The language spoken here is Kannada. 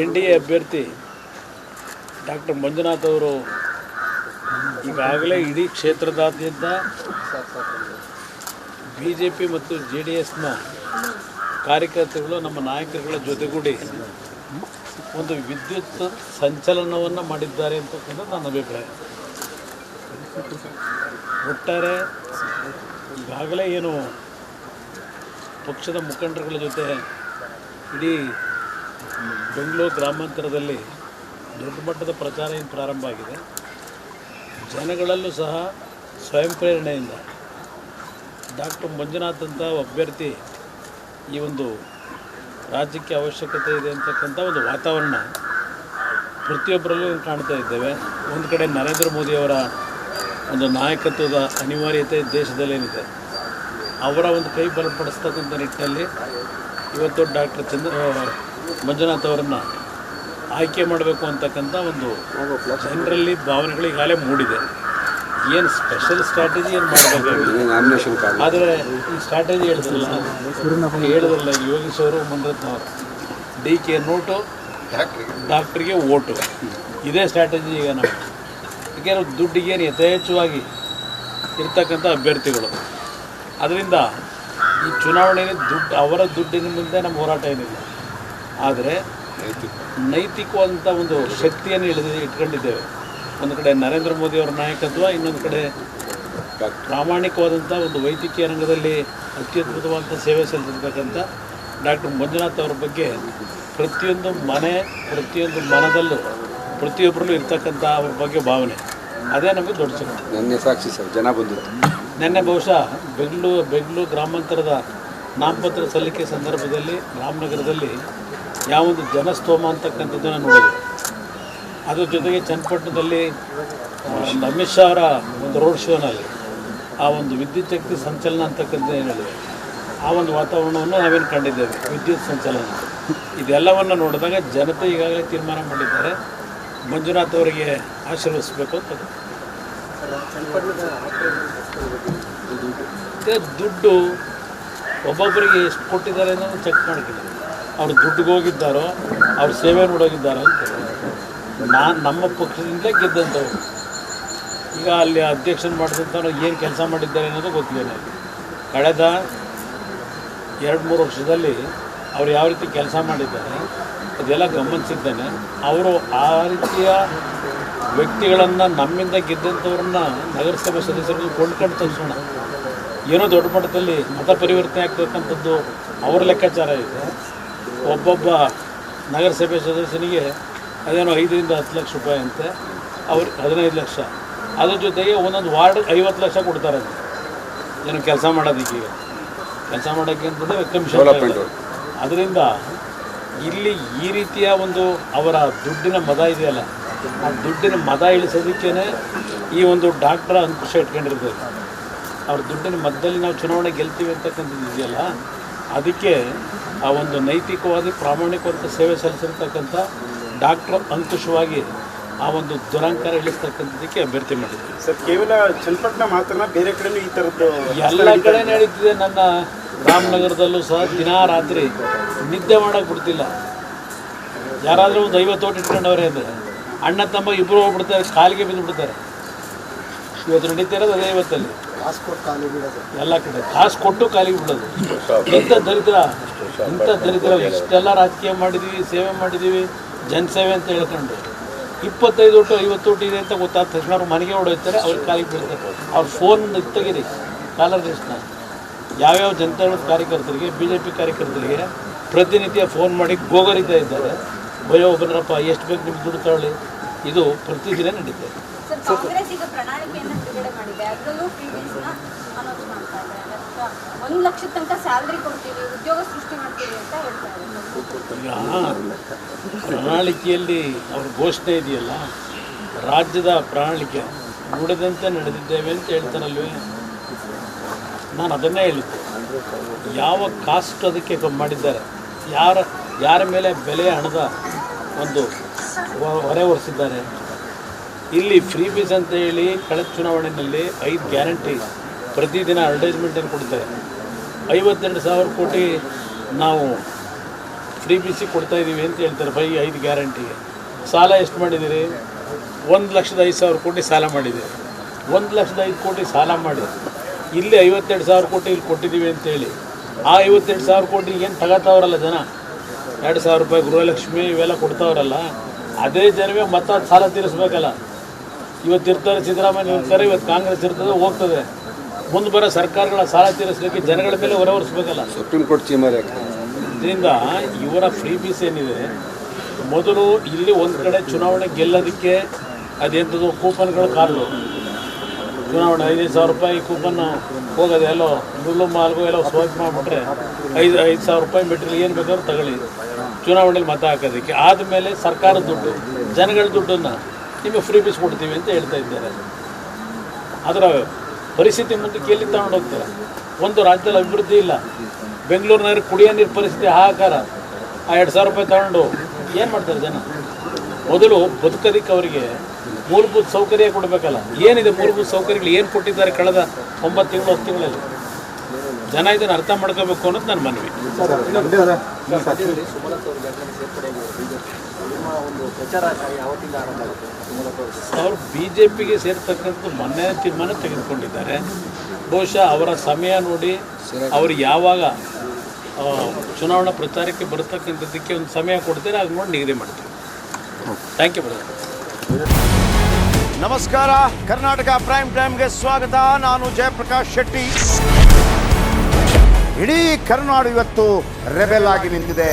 ಎನ್ ಡಿ ಎ ಅಭ್ಯರ್ಥಿ ಡಾಕ್ಟರ್ ಮಂಜುನಾಥ್ ಅವರು ಈಗಾಗಲೇ ಇಡೀ ಕ್ಷೇತ್ರದಾದ್ಯಂತ ಬಿ ಜೆ ಪಿ ಮತ್ತು ಜೆ ಡಿ ಎಸ್ನ ಕಾರ್ಯಕರ್ತರುಗಳು, ನಮ್ಮ ನಾಯಕರುಗಳ ಜೊತೆಗೂಡಿ ಒಂದು ವಿದ್ಯುತ್ ಸಂಚಲನವನ್ನು ಮಾಡಿದ್ದಾರೆ ಅಂತಕ್ಕಂಥ ನನ್ನ ಅಭಿಪ್ರಾಯ. ಒಟ್ಟಾರೆ ಈಗಾಗಲೇ ಏನು ಪಕ್ಷದ ಮುಖಂಡರುಗಳ ಜೊತೆ ಇಡೀ ಬೆಂಗಳೂರು ಗ್ರಾಮಾಂತರದಲ್ಲಿ ದೊಡ್ಡ ಮಟ್ಟದ ಪ್ರಚಾರ ಏನು ಪ್ರಾರಂಭ ಆಗಿದೆ. ಜನಗಳಲ್ಲೂ ಸಹ ಸ್ವಯಂ ಪ್ರೇರಣೆಯಿಂದ ಡಾಕ್ಟರ್ ಮಂಜುನಾಥ್ ಅಂತ ಅಭ್ಯರ್ಥಿ ಈ ಒಂದು ರಾಜ್ಯಕ್ಕೆ ಅವಶ್ಯಕತೆ ಇದೆ ಅಂತಕ್ಕಂಥ ಒಂದು ವಾತಾವರಣ ಪ್ರತಿಯೊಬ್ಬರಲ್ಲೂ ಕಾಣ್ತಾ ಇದ್ದೇವೆ. ಒಂದು ಕಡೆ ನರೇಂದ್ರ ಮೋದಿಯವರ ಒಂದು ನಾಯಕತ್ವದ ಅನಿವಾರ್ಯತೆ ದೇಶದಲ್ಲೇನಿದೆ ಅವರ ಒಂದು ಕೈ ಬಲಪಡಿಸ್ತಕ್ಕಂಥ ನಿಟ್ಟಿನಲ್ಲಿ ಇವತ್ತು ಡಾಕ್ಟರ್ ಚಂದ್ರ ಮಂಜುನಾಥ್ ಅವರನ್ನು ಆಯ್ಕೆ ಮಾಡಬೇಕು ಅಂತಕ್ಕಂಥ ಒಂದು ಜನರಲ್ಲಿ ಭಾವನೆಗಳು ಈಗಾಗಲೇ ಮೂಡಿದೆ. ಏನು ಸ್ಪೆಷಲ್ ಸ್ಟ್ರಾಟಜಿ ಏನು ಮಾಡಬೇಕು? ಆದರೆ ಈ ಸ್ಟ್ರಾಟಜಿ ಹೇಳಿದ್ರಲ್ಲ ಹೇಳಿದ್ರಲ್ಲ ಯೋಗೀಶ್ ಅವರು ಮುನ್ರತ್ನ ಅವರು. ಡಿ ಕೆ ನೋಟು ಡಾಕ್ಟ್ರಿಗೆ ಓಟು. ಇದೇ ಸ್ಟ್ರಾಟಜಿ ಈಗ ನಾವು ಯಾಕೆಂದ್ರೆ ದುಡ್ಡಿಗೇನು ಯಥೇಚ್ಛವಾಗಿ ಇರ್ತಕ್ಕಂಥ ಅಭ್ಯರ್ಥಿಗಳು. ಅದರಿಂದ ಈ ಚುನಾವಣೆಯಲ್ಲಿ ದುಡ್ಡು ಅವರ ದುಡ್ಡಿನ ಮುಂದೆ ನಮ್ಮ ಹೋರಾಟ ಏನಿಲ್ಲ. ಆದರೆ ನೈತಿಕವಾದಂಥ ಒಂದು ಶಕ್ತಿಯನ್ನು ಇಳಿದು ಇಟ್ಕೊಂಡಿದ್ದೇವೆ. ಒಂದು ಕಡೆ ನರೇಂದ್ರ ಮೋದಿ ಅವರ ನಾಯಕತ್ವ ಇನ್ನೊಂದು ಕಡೆ ಪ್ರಾಮಾಣಿಕವಾದಂಥ ಒಂದು ವೈದ್ಯಕೀಯ ರಂಗದಲ್ಲಿ ಅತ್ಯದ್ಭುತವಾದಂಥ ಸೇವೆ ಸಲ್ಲಿಸಿರ್ತಕ್ಕಂಥ ಡಾಕ್ಟರ್ ಮಂಜುನಾಥ್ ಅವರ ಬಗ್ಗೆ ಪ್ರತಿಯೊಂದು ಮನೆ ಪ್ರತಿಯೊಂದು ಮನದಲ್ಲೂ ಪ್ರತಿಯೊಬ್ಬರಲ್ಲೂ ಇರ್ತಕ್ಕಂಥ ಅವ್ರ ಬಗ್ಗೆ ಭಾವನೆ. ಅದೇ ನಮಗೆ ದೊಡ್ಡ ಶಕ್ತಿ. ನೆನ್ನೆ ಸಾಕ್ಷಿ ಸರ್ ಜನ ಬಂದಿತ್ತು ನಿನ್ನೆ ಬಹುಶಃ ಬೆಂಗಳೂರು ಬೆಂಗಳೂರು ಗ್ರಾಮಾಂತರದ ನಾಮಪತ್ರ ಸಲ್ಲಿಕೆ ಸಂದರ್ಭದಲ್ಲಿ ರಾಮನಗರದಲ್ಲಿ ಯಾವೊಂದು ಜನಸ್ತೋಮ ಅಂತಕ್ಕಂಥದ್ದನ್ನು ನೋಡಿದೆ. ಅದ್ರ ಜೊತೆಗೆ ಚನ್ನಪಟ್ಟಣದಲ್ಲಿ ಒಂದು ಅಮಿತ್ ಶಾ ಅವರ ಒಂದು ರೋಡ್ ಶೋನಲ್ಲಿ ಆ ಒಂದು ವಿದ್ಯುತ್ ಶಕ್ತಿ ಸಂಚಲನ ಅಂತಕ್ಕಂಥ ಹೇಳಿದೆ ಆ ಒಂದು ವಾತಾವರಣವನ್ನು ನಾವೇನು ಕಂಡಿದ್ದೇವೆ? ವಿದ್ಯುತ್ ಸಂಚಲನ. ಇದೆಲ್ಲವನ್ನು ನೋಡಿದಾಗ ಜನತೆ ಈಗಾಗಲೇ ತೀರ್ಮಾನ ಮಾಡಿದ್ದಾರೆ. ಮಂಜುನಾಥ್ ಅವರಿಗೆ ಆಶೀರ್ವದಿಸಬೇಕು ಅಂತ. ದುಡ್ಡು ಒಬ್ಬೊಬ್ಬರಿಗೆ ಎಷ್ಟು ಕೊಟ್ಟಿದ್ದಾರೆ ಅನ್ನೋದು ಚೆಕ್ ಮಾಡ್ತೀನಿ. ಅವ್ರು ದುಡ್ಡಿಗೆ ಹೋಗಿದ್ದಾರೋ, ಅವ್ರ ಸೇವೆ ನೋಡೋಗಿದ್ದಾರೋ ಅಂತ. ನಾನು ನಮ್ಮ ಪಕ್ಷದಿಂದಲೇ ಗೆದ್ದಂಥವ್ರು. ಈಗ ಅಲ್ಲಿ ಅಧ್ಯಕ್ಷನ ಮಾಡಿದಂಥವ್ರು ಏನು ಕೆಲಸ ಮಾಡಿದ್ದಾರೆ ಅನ್ನೋದು ಗೊತ್ತಿಲ್ಲ ಕಳೆದ ಎರಡು, ಮೂರು ವರ್ಷದಲ್ಲಿ ಅವ್ರು ಯಾವ ರೀತಿ ಕೆಲಸ ಮಾಡಿದ್ದಾರೆ, ಅದೆಲ್ಲ ಗಮನಿಸಿದ್ದೇನೆ. ಅವರು ಆ ರೀತಿಯ ವ್ಯಕ್ತಿಗಳನ್ನು ನಮ್ಮಿಂದ ಗೆದ್ದಂಥವ್ರನ್ನ ನಗರಸಭೆ ಸದಸ್ಯರನ್ನು ಕೊಂಡ್ಕೊಂಡು ತಕ್ಷಣ ಏನೋ ದೊಡ್ಡ ಮಟ್ಟದಲ್ಲಿ ಮತ ಪರಿವರ್ತನೆ ಆಗ್ತಕ್ಕಂಥದ್ದು ಅವರ ಲೆಕ್ಕಾಚಾರ ಇದೆ. ಒಬ್ಬೊಬ್ಬ ನಗರಸಭೆ ಸದಸ್ಯನಿಗೆ ಅದೇನೋ ಐದರಿಂದ ಹತ್ತು ಲಕ್ಷ ರೂಪಾಯಿ ಅಂತೆ. ಅವ್ರು ಹದಿನೈದು ಲಕ್ಷ. ಅದ್ರ ಜೊತೆಗೆ ಒಂದೊಂದು ವಾರ್ಡ್ ಐವತ್ತು ಲಕ್ಷ ಕೊಡ್ತಾರೆ ಅದು ಏನು ಕೆಲಸ ಮಾಡೋದಕ್ಕೆ ಈಗ. ಕೆಲಸ ಮಾಡೋಕ್ಕೆ ಅಂತಂದರೆ. ಕಮಿಷನ್ ಅದರಿಂದ ಇಲ್ಲಿ ಈ ರೀತಿಯ ಒಂದು ಅವರ ದುಡ್ಡಿನ ಮದ ಇದೆಯಲ್ಲ ಆ ದುಡ್ಡಿನ ಮದ ಇಳಿಸೋದಕ್ಕೇ ಈ ಒಂದು ಡಾಕ್ಟರ್ ಅಂಕುಶ ಇಟ್ಕೊಂಡಿರ್ತಾರೆ. ಅವ್ರ ದುಡ್ಡಿನ ಮಧ್ಯದಲ್ಲಿ ನಾವು ಚುನಾವಣೆ ಗೆಲ್ತೀವಿ ಅಂತಕ್ಕಂಥದ್ದು ಇದೆಯಲ್ಲ ಅದಕ್ಕೆ ಆ ಒಂದು ನೈತಿಕವಾದ ಪ್ರಾಮಾಣಿಕವಂತ ಸೇವೆ ಸಲ್ಲಿಸಿರ್ತಕ್ಕಂಥ ಡಾಕ್ಟರ್ ಅಂಕುಶವಾಗಿ ಆ ಒಂದು ದುರಂಕಾರ ಇಳಿಸ್ತಕ್ಕಂಥದ್ದಕ್ಕೆ ಅಭ್ಯರ್ಥಿ ಮಾಡಿದ್ವಿ ಸರ್ ಕೇವಲ ಚನ್ನಪಟ್ಟಣ ಮಾತ್ರ ಬೇರೆ ಕಡೆನೂ ಈ ಥರದ್ದು ಎಲ್ಲ ಕಡೆ ನಡೀತಿದೆ. ನನ್ನ ರಾಮನಗರದಲ್ಲೂ ಸಹ ದಿನಾ ರಾತ್ರಿ ನಿದ್ದೆ ಮಾಡೋಕೆ ಬಿಡ್ತಿಲ್ಲ. ಯಾರಾದರೂ ಒಂದು ಐವತ್ತು ಓಟ್ ಇಟ್ಕೊಂಡವ್ರೆ ಅಂದರೆ ಅಣ್ಣ ತಮ್ಮ ಇಬ್ಬರು ಹೋಗ್ಬಿಡ್ತಾರೆ ಕಾಲಿಗೆ ಬಿದ್ದು ಬಿಡ್ತಾರೆ ಇವತ್ತು ನಡೀತಿರೋದು ಅದೇ ಇವತ್ತಲ್ಲಿ. ಎಲ್ಲ ಕಡೆ ಕಾಸು ಕೊಟ್ಟು ಕಾಲಿಗೆ ಬಿಡೋದು. ಇಂಥ ದರಿದ್ರ? ಇಂಥ ದರಿದ್ರ? ಎಷ್ಟೆಲ್ಲ ರಾಜಕೀಯ ಮಾಡಿದ್ದೀವಿ ಸೇವೆ ಮಾಡಿದ್ದೀವಿ ಜನಸೇವೆ ಅಂತ ಹೇಳ್ಕೊಂಡು. ಇಪ್ಪತ್ತೈದು ಒಟ್ಟು ಐವತ್ತು ಒಟ್ಟು ಇದೆ ಅಂತ ಗೊತ್ತಾದ ತಕ್ಷಣ ಅವ್ರು ಮನೆಗೆ ಹೊಡೋಯ್ತಾರೆ ಅವ್ರಿಗೆ ಕಾಲಿಗೆ ಬಿಡ್ತಾರೆ ಅವ್ರ ಫೋನ್ ತೆಗೀರಿ. ಕಾಲರ್ ಲಿಸ್ಟ್ನ ಯಾವ್ಯಾವ ಜನತಾ ಕಾರ್ಯಕರ್ತರಿಗೆ ಬಿ ಜೆ ಪಿ ಕಾರ್ಯಕರ್ತರಿಗೆ ಪ್ರತಿನಿತ್ಯ ಫೋನ್ ಮಾಡಿ ಗೋಗರಿತಾ ಇದ್ದಾರೆ. ಭಯ ಒಬ್ಬರಪ್ಪ ಎಷ್ಟು ಬೇಕು ನಿಮ್ಗೆ ದುಡ್ಡು ತಗೊಳ್ಳಿ. ಇದು ಪ್ರತಿದಿನ ನಡೀತಾರೆ ಸರ್ ಕಾಂಗ್ರೆಸ್ ಈಗ ಪ್ರಣಾಳಿಕೆಯನ್ನು ಬಿಡುಗಡೆ ಮಾಡಿದೆ. ಅದರಲ್ಲೂ ನ ಅನೌನ್ಸ್ ಮಾಡ್ತಾ ಇದ್ದಾರೆ. ಅಥವಾ ಒಂದು ಲಕ್ಷದ ತನಕ ಸ್ಯಾಲ್ರಿ ಕೊಡ್ತೀವಿ ಉದ್ಯೋಗ ಸೃಷ್ಟಿ ಮಾಡ್ತೀವಿ ಅಂತ ಹೇಳ್ತಾ ಇದ್ದಾರೆ. ಈಗ ಪ್ರಣಾಳಿಕೆಯಲ್ಲಿ ಅವ್ರ ಘೋಷಣೆ ಇದೆಯಲ್ಲ ರಾಜ್ಯದ ಪ್ರಣಾಳಿಕೆ ನುಡಿದಂತೆ ನಡೆದಿದ್ದೇವೆ ಅಂತ ಹೇಳ್ತಾರಲ್ವೇ? ನಾನು ಅದನ್ನೇ ಹೇಳಿದ್ದೆ ಯಾವ ಕಾಸ್ಟ್ ಅದಕ್ಕೆ ಕ- ಮಾಡಿದ್ದಾರೆ? ಯಾರ ಯಾರ ಮೇಲೆ ಬೆಲೆ ಹಣದ ಒಂದು ಹೊರೆ ಹೊರಿಸಿದ್ದಾರೆ? ಇಲ್ಲಿ ಫ್ರೀ ಬೀಸ್ ಅಂತ ಹೇಳಿ ಕಳೆದ ಚುನಾವಣೆಯಲ್ಲಿ ಐದು ಗ್ಯಾರಂಟಿ ಪ್ರತಿದಿನ ಅಡ್ವರ್ಟೈಸ್ಮೆಂಟನ್ನು ಕೊಡ್ತಾರೆ. ಐವತ್ತೆರಡು ಸಾವಿರ ಕೋಟಿ ನಾವು ಫ್ರೀ ಬಿ ಸಿ ಕೊಡ್ತಾ ಇದ್ದೀವಿ ಅಂತ ಹೇಳ್ತಾರೆ ಬೈ ಐದು ಗ್ಯಾರಂಟಿಗೆ ಸಾಲ ಎಷ್ಟು ಮಾಡಿದ್ದೀರಿ? ಒಂದು ಲಕ್ಷದ ಐದು ಸಾವಿರ ಕೋಟಿ ಸಾಲ ಮಾಡಿದ್ದೀರಿ. ಒಂದು ಲಕ್ಷದ ಐದು ಕೋಟಿ ಸಾಲ ಮಾಡಿ ಇಲ್ಲಿ ಐವತ್ತೆರಡು ಸಾವಿರ ಕೋಟಿ ಇಲ್ಲಿ ಕೊಟ್ಟಿದ್ದೀವಿ ಅಂತೇಳಿ ಆ ಐವತ್ತೆರಡು ಸಾವಿರ ಕೋಟಿ ಏನು ತಗೋತಾವ್ರಲ್ಲ ಜನ? ಎರಡು ಸಾವಿರ ರೂಪಾಯಿ ಗೃಹಲಕ್ಷ್ಮಿ ಇವೆಲ್ಲ ಕೊಡ್ತಾವ್ರಲ್ಲ. ಅದೇ ಜನವೇ ಮತ್ತೆ ಸಾಲ ತೀರಿಸ್ಬೇಕಲ್ಲ. ಇವತ್ತು ಇರ್ತಾರೆ ಸಿದ್ದರಾಮಯ್ಯ ಇರ್ತಾರೆ ಇವತ್ತು ಕಾಂಗ್ರೆಸ್ ಇರ್ತದೆ ಹೋಗ್ತದೆ. ಮುಂದೆ ಬರೋ ಸರ್ಕಾರಗಳ ಸಾಲ ತೀರಿಸಲಿಕ್ಕೆ ಜನಗಳ ಮೇಲೆ ಹೊರವರಿಸ್ಬೇಕಲ್ಲ. ಹೊರಿಸ್ಬೇಕಲ್ಲ ಸುಪ್ರೀಂ ಕೋರ್ಟ್ ಚೀಮರ್ ಇದರಿಂದ ಇವರ ಫ್ರೀ ಬೀಸ್ ಏನಿದೆ ಮೊದಲು ಇಲ್ಲಿ ಒಂದು ಕಡೆ ಚುನಾವಣೆ ಗೆಲ್ಲೋದಕ್ಕೆ ಅದೆಂಥದ್ದು ಕೂಪನ್ಗಳು ಕಾರ್ಡು ಚುನಾವಣೆ ಐದೈದು ಸಾವಿರ ರೂಪಾಯಿ ಕೂಪನ್ನು ಹೋಗೋದು ಎಲ್ಲೋ ನುಲ್ಲು ಮಾಲ್ಗೋ ಎಲ್ಲೋ ಸ್ವೈಪ್ ಮಾಡಿಬಿಟ್ರೆ ಐದು ಐದು ಸಾವಿರ ರೂಪಾಯಿ ಮೆಟೀರಿಯಲ್ ಏನು ಬೇಕಾದ್ರೂ ತಗೊಳ್ಳಿ. ಚುನಾವಣೆಯಲ್ಲಿ ಮತ ಹಾಕೋದಕ್ಕೆ. ಆದಮೇಲೆ ಸರ್ಕಾರದ ದುಡ್ಡು ಜನಗಳ ದುಡ್ಡನ್ನು ನಿಮಗೆ ಫ್ರೀ ಬೀಸ್ ಕೊಡ್ತೀವಿ ಅಂತ ಹೇಳ್ತಾ ಇದ್ದಾರೆ ಅದರ ಪರಿಸ್ಥಿತಿ ಮುಂದಕ್ಕೆ ಎಲ್ಲಿ ತಗೊಂಡು ಹೋಗ್ತಾರೆ ಒಂದು ರಾಜ್ಯದಲ್ಲಿ ಅಭಿವೃದ್ಧಿ ಇಲ್ಲ ಬೆಂಗಳೂರಿನಲ್ಲಿ ಕುಡಿಯೋ ನೀರು ಪರಿಸ್ಥಿತಿ ಹಾಹಾಕಾರ ಆ ಎರಡು ಸಾವಿರ ರೂಪಾಯಿ ತಗೊಂಡು ಏನು ಮಾಡ್ತಾರೆ ಜನ ಮೊದಲು ಬದುಕೋದಕ್ಕೆ ಅವರಿಗೆ ಮೂಲಭೂತ ಸೌಕರ್ಯ ಕೊಡಬೇಕಲ್ಲ ಏನಿದೆ ಮೂಲಭೂತ ಸೌಕರ್ಯಗಳು ಏನು ಕೊಟ್ಟಿದ್ದಾರೆ ಕಳೆದ ಒಂಬತ್ತು ತಿಂಗಳು ಹತ್ತು ತಿಂಗಳಲ್ಲಿ ಜನ ಇದನ್ನು ಅರ್ಥ ಮಾಡ್ಕೋಬೇಕು ಅನ್ನೋದು ನನ್ನ ಮನವಿ ಅವರು ಬಿ ಜೆ ಪಿಗೆ ಸೇರ್ತಕ್ಕಂಥ ಮೊನ್ನೆ ತೀರ್ಮಾನ ತೆಗೆದುಕೊಂಡಿದ್ದಾರೆ. ಬಹುಶಃ ಅವರ ಸಮಯ ನೋಡಿ ಅವರು ಯಾವಾಗ ಚುನಾವಣಾ ಪ್ರಚಾರಕ್ಕೆ ಬರ್ತಕ್ಕಂಥದ್ದಕ್ಕೆ ಒಂದು ಸಮಯ ಕೊಡ್ತಾರೆ ಅದು ನೋಡಿ ನಿಗದಿ ಮಾಡ್ತೀವಿ. ಥ್ಯಾಂಕ್ ಯು ಬ್ರದರ್ ನಮಸ್ಕಾರ. ಕರ್ನಾಟಕ ಪ್ರೈಮ್ ಟೈಮ್ಗೆ ಸ್ವಾಗತ. ನಾನು ಜಯಪ್ರಕಾಶ್ ಶೆಟ್ಟಿ. ಇಡೀ ಕರ್ನಾಡು ಇವತ್ತು ರೆಬೆಲ್ ಆಗಿ ನಿಂತಿದೆ.